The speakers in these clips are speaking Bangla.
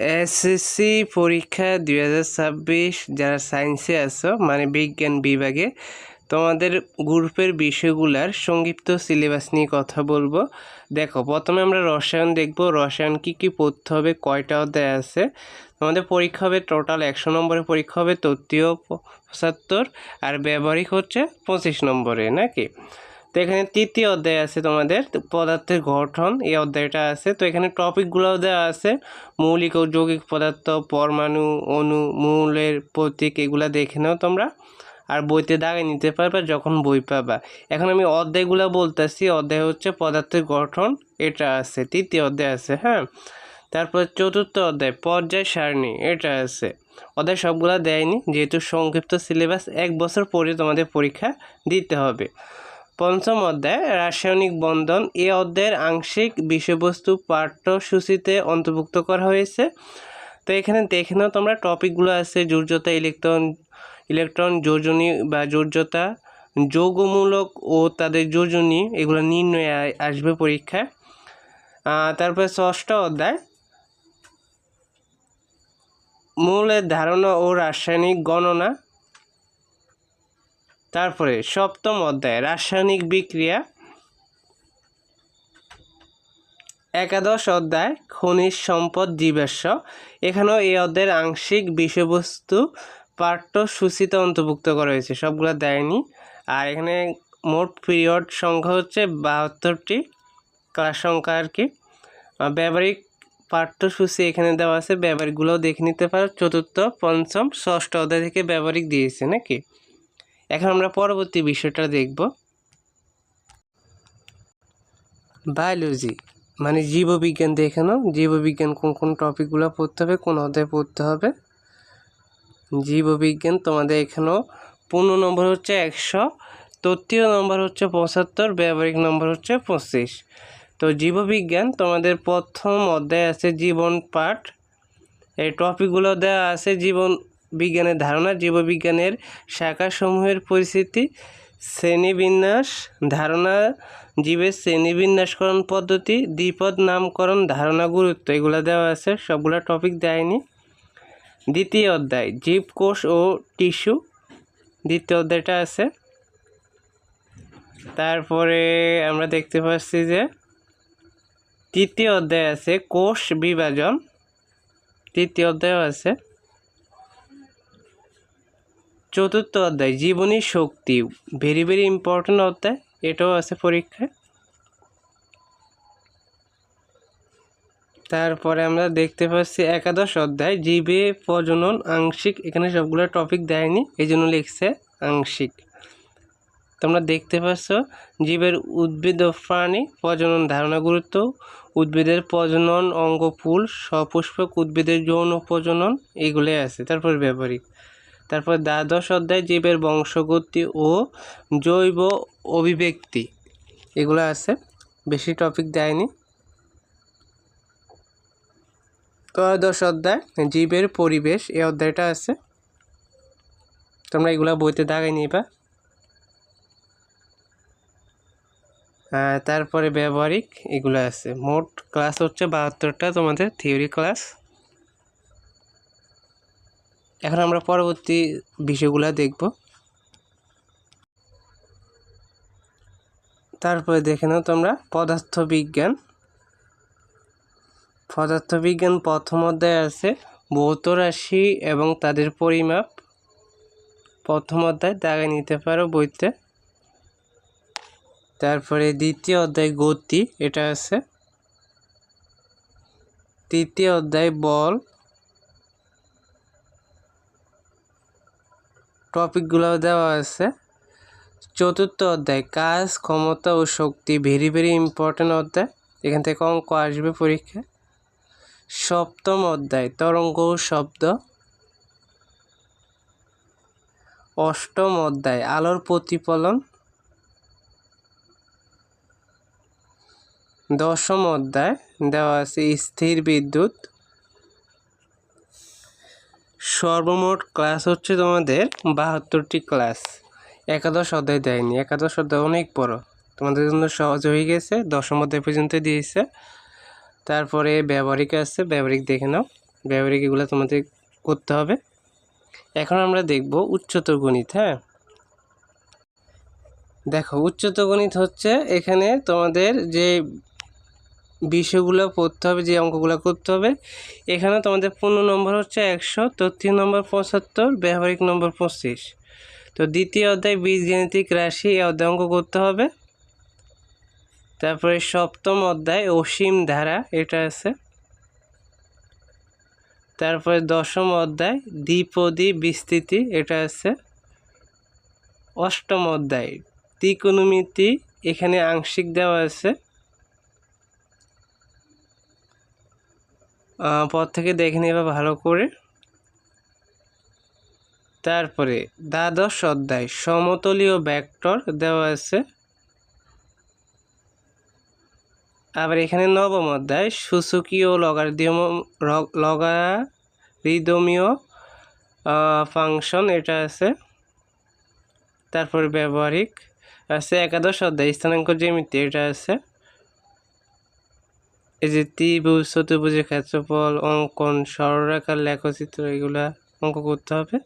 এসএসসি পরীক্ষা দুই হাজার ছাব্বিশ, যারা সায়েন্সে আছো মানে বিজ্ঞান বিভাগে, তোমাদের গ্রুপের বিষয়গুলার সংক্ষিপ্ত সিলেবাস নিয়ে কথা বলব। দেখো, প্রথমে আমরা রসায়ন দেখব। রসায়ন কি কি পড়তে হবে, কয়টা অধ্যায় আছে? তোমাদের পরীক্ষা হবে টোটাল একশো নম্বরের পরীক্ষা হবে, তত্ত্বীয় পঁচাত্তর আর ব্যবহারিক হচ্ছে পঁচিশ নম্বরে, নাকি? তো এখানে তৃতীয় অধ্যায় আছে তোমাদের পদার্থের গঠন, এই অধ্যায়টা আছে। তো এখানে টপিকগুলোও দেওয়া আছে, মৌলিক ও যৌগিক পদার্থ, পরমাণু, অণু, মূলের প্রতীক, এগুলো দেখে নাও তোমরা। আর বইতে দাগে নিতে পারবা, যখন বই পাবা। এখন আমি অধ্যায়গুলো বলতেছি, অধ্যায় হচ্ছে পদার্থের গঠন, এটা আছে, তৃতীয় অধ্যায় আছে হ্যাঁ? তারপর চতুর্থ অধ্যায়, পর্যায় সারণী, এটা আছে। অধ্যায় সবগুলো দেয়নি, যেহেতু সংক্ষিপ্ত সিলেবাস এক বছর পরে তোমাদের পরীক্ষা দিতে হবে। পঞ্চম অধ্যায়, রাসায়নিক বন্ধন। এ অধ্যায়ের আংশিক বিষয়বস্তু পাঠ্যসূচিতে অন্তর্ভুক্ত করা হয়েছে। তো এখানে দেখে নাও তোমরা, টপিকগুলো আছে জোর্যতা ইলেকট্রন ইলেকট্রন, যোজনী বা জোর্যতা যৌগমূলক ও তাদের যোজনী, এগুলো নির্ণয়ে আসবে পরীক্ষায়। তারপরে ষষ্ঠ অধ্যায়। মূলের ধারণা ও রাসায়নিক গণনা। তারপরে সপ্তম অধ্যায়, রাসায়নিক বিক্রিয়া। একাদশ অধ্যায়, খনিজ সম্পদ জীবাশ্ম। এখানেও এই অধ্যায়ের আংশিক বিষয়বস্তু পাঠ্যসূচিতে অন্তর্ভুক্ত করা হয়েছে, সবগুলো দেয়নি। আর এখানে মোট পিরিয়ড সংখ্যা হচ্ছে বাহাত্তরটি, ক্লাস সংখ্যা আর কি। ব্যবহারিক পাঠ্যসূচি এখানে দেওয়া আছে, ব্যবহারিকগুলোও দেখে নিতে পারো। চতুর্থ, পঞ্চম, ষষ্ঠ অধ্যায় থেকে ব্যবহারিক দিয়েছে, নাকি? এখন আমরা পরবর্তী বিষয়টা দেখব। বায়োলজি মানে জীববিজ্ঞান দেখে নাও জীববিজ্ঞান কোন কোন টপিকগুলো পড়তে হবে, কোন অধ্যায় পড়তে হবে। জীববিজ্ঞান তোমাদের এখানেও পনেরো নম্বর হচ্ছে একশো, তৃতীয় নম্বর হচ্ছে পঁচাত্তর, ব্যবহারিক নম্বর হচ্ছে পঁচিশ। তো জীববিজ্ঞান তোমাদের প্রথম অধ্যায় আছে জীবন পাঠ। এই টপিকগুলো দেওয়া আছে জীবন বিজ্ঞানের ধারণা, জীববিজ্ঞানের শাখাসমূহের পরিস্থিতি, শ্রেণীবিন্যাস ধারণা, জীবের শ্রেণীবিন্যাসকরণ পদ্ধতি, দ্বিপদ নামকরণ ধারণা, গুরুত্ব, এগুলো দেওয়া আছে, সবগুলো টপিক দেয়নি। দ্বিতীয় অধ্যায়, জীবকোষ ও টিস্যু। দ্বিতীয় অধ্যায়টা আছে। তারপরে আমরা দেখতে পাচ্ছি যে তৃতীয় অধ্যায় আছে কোষ বিভাজন। তৃতীয় অধ্যায়ও আছে। চতুর্থ অধ্যায়, জীবনী শক্তি ভেরি ভেরি ইম্পর্টেন্ট অধ্যায়, এটাও আছে পরীক্ষায়। তারপরে আমরা দেখতে পাচ্ছি একাদশ অধ্যায়, জীবে প্রজনন, আংশিক, এখানে সবগুলো টপিক দেয়নি এই জন্য লিখছে আংশিক। তোমরা দেখতে পাচ্ছ, জীবের উদ্ভিদ ও প্রাণী প্রজনন, ধারণা গুরুত্ব, উদ্ভিদের প্রজনন অঙ্গ ফুল সপুষ্পক উদ্ভিদের যৌন প্রজনন, এগুলোই আছে, তারপর ব্যবহারিক। তারপর দ্বাদশ অধ্যায়, জীবের বংশগতি ও জৈব অভিব্যক্তি। এগুলো আছে, বেশি টপিক দেয়নি। ত্রয়োদশ অধ্যায়, জীবের পরিবেশ, এই অধ্যায়টা আছে। তোমরা এগুলো বইতে দাগাই নিবা। তারপরে ব্যবহারিক এগুলো আছে। মোট ক্লাস হচ্ছে বাহাত্তরটা, তোমাদের থিওরি ক্লাস এখন আমরা পরবর্তী বিষয়গুলো দেখব। তারপরে দেখে নাও তোমরা পদার্থবিজ্ঞান। পদার্থবিজ্ঞান প্রথম অধ্যায় আছে, ভৌত রাশি এবং তাদের পরিমাপ। প্রথম অধ্যায় দাগে নিতে পারো বইতে। তারপরে দ্বিতীয় অধ্যায় গতি, এটা আছে। তৃতীয় অধ্যায় বল। টপিকগুলো দেওয়া আছে। চতুর্থ অধ্যায়, কাজ, ক্ষমতা ও শক্তি ভেরি ভেরি ইম্পর্টেন্ট অধ্যায়। এখান থেকে অঙ্ক আসবে পরীক্ষা। সপ্তম অধ্যায়, তরঙ্গ শব্দ। অষ্টম অধ্যায়, আলোর প্রতিফলন। দশম অধ্যায় দেওয়া আছে, স্থির বিদ্যুৎ। সর্বমোট ক্লাস হচ্ছে তোমাদের বাহাত্তরটি ক্লাস। একাদশ অধ্যায় দেয়নি। একাদশ অধ্যায় অনেক বড়। তোমাদের জন্য সহজ হয়ে গেছে। দশম অধ্যায় পর্যন্ত দিয়েছে। তারপরে ব্যবহারিক আছে। ব্যবহারিক দেখে নাও। ব্যবহারিক এগুলো তোমাদের করতে হবে। এখন আমরা দেখব উচ্চতর গণিত হ্যাঁ? দেখো, উচ্চতর গণিত হচ্ছে এখানে তোমাদের যে বিষয়গুলো পড়তে হবে, যে অঙ্কগুলো করতে হবে। এখানে তোমাদের পূর্ণ নম্বর হচ্ছে একশো তৃতীয় নম্বর পঁচাত্তর, ব্যবহারিক নম্বর পঁচিশ। তো দ্বিতীয় অধ্যায় বীজগাণিতিক রাশি, এই অধ্যায় অঙ্ক করতে হবে। তারপরে সপ্তম অধ্যায় অসীম ধারা, এটা আছে। তারপরে দশম অধ্যায় দ্বিপদী বিস্তৃতি, এটা আছে। অষ্টম অধ্যায় ত্রিকোণমিতি, এখানে আংশিক দেওয়া আছে। পর থেকে দেখে নেবা ভালো করে। তারপরে দ্বাদশ অধ্যায়, সমতলীয় ভেক্টর দেওয়া আছে। আবার এখানে নবম অধ্যায়, সূচকীয় লগারিদম লগারিদমীয় ফাংশন এটা আছে। তারপরে ব্যবহারিক আছে একাদশ অধ্যায়, স্থানাঙ্ক জ্যামিতি এটা আছে। এই যে ত্রিভুজ, চতুর্ভুজের ক্ষেত্রফল অঙ্কন সরলরেখার লেখচিত্র, এগুলা অঙ্ক করতে হবে।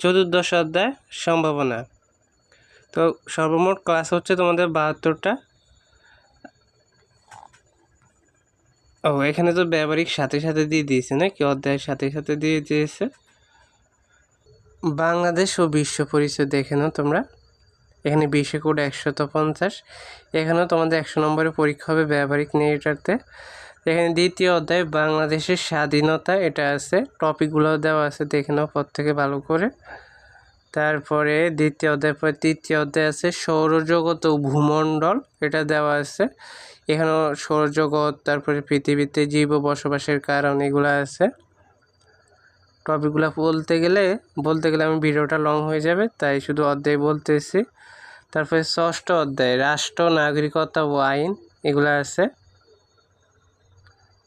চতুর্দশ অধ্যায় সম্ভাবনা। তো সর্বমোট ক্লাস হচ্ছে তোমাদের বাহাত্তরটা। ও, এখানে তো ব্যবহারিক সাথে সাথে দিয়ে দিয়েছে না কি অধ্যায়ের সাথে সাথে দিয়ে দিয়েছে। বাংলাদেশ ও বিশ্ব পরিচয় দেখে নাও তোমরা। এখানে বিশে কোড একশত পঞ্চাশ। এখানেও তোমাদের একশো নম্বরের পরীক্ষা হবে ব্যবহারিক এটাতে এখানে দ্বিতীয় অধ্যায়, বাংলাদেশের স্বাধীনতা, এটা আছে। টপিকগুলো দেওয়া আছে, দেখে নাও পর থেকে ভালো করে। তারপরে দ্বিতীয় অধ্যায়, পরে তৃতীয় অধ্যায় আছে, সৌরজগৎ ও ভূমণ্ডল, এটা দেওয়া আছে। এখানেও সৌরজগৎ, তারপরে পৃথিবীতে জীব বসবাসের কারণ, এগুলো আছে। টপিকগুলো বলতে গেলে বলতে গেলে আমি ভিডিওটা লং হয়ে যাবে, তাই শুধু অধ্যায় বলতেছি। তারপরে ষষ্ঠ অধ্যায়, রাষ্ট্র, নাগরিকতা ও আইন, এগুলো আছে।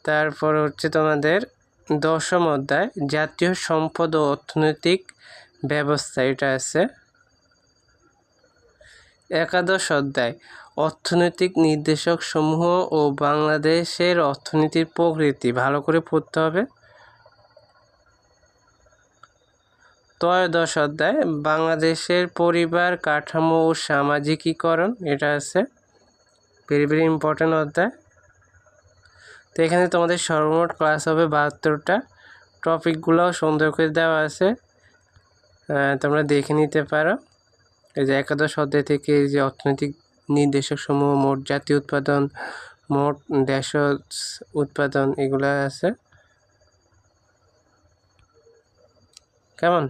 তারপর হচ্ছে তোমাদের দশম অধ্যায়, জাতীয় সম্পদ ও অর্থনৈতিক ব্যবস্থা, এটা আছে। একাদশ অধ্যায়, অর্থনৈতিক নির্দেশক সমূহ ও বাংলাদেশের অর্থনীতির প্রকৃতি, ভালো করে পড়তে হবে। ত্রয়োদশ অধ্যায়, বাংলাদেশের পরিবার, কাঠামো ও সামাজিকীকরণ, এটা আছে ভেরি ভেরি ইম্পর্ট্যান্ট অধ্যায়। তো এখানে তোমাদের সর্বমোট ক্লাস হবে বাহাত্তরটা। টপিকগুলোও সুন্দর করে দেওয়া আছে। তোমরা দেখে নিতে পারো। এই যে একাদশ অধ্যায় থেকে যে অর্থনৈতিক নির্দেশক সমূহ মোট জাতীয় উৎপাদন, মোট দেশ উৎপাদন, এগুলো আছে। কেমন?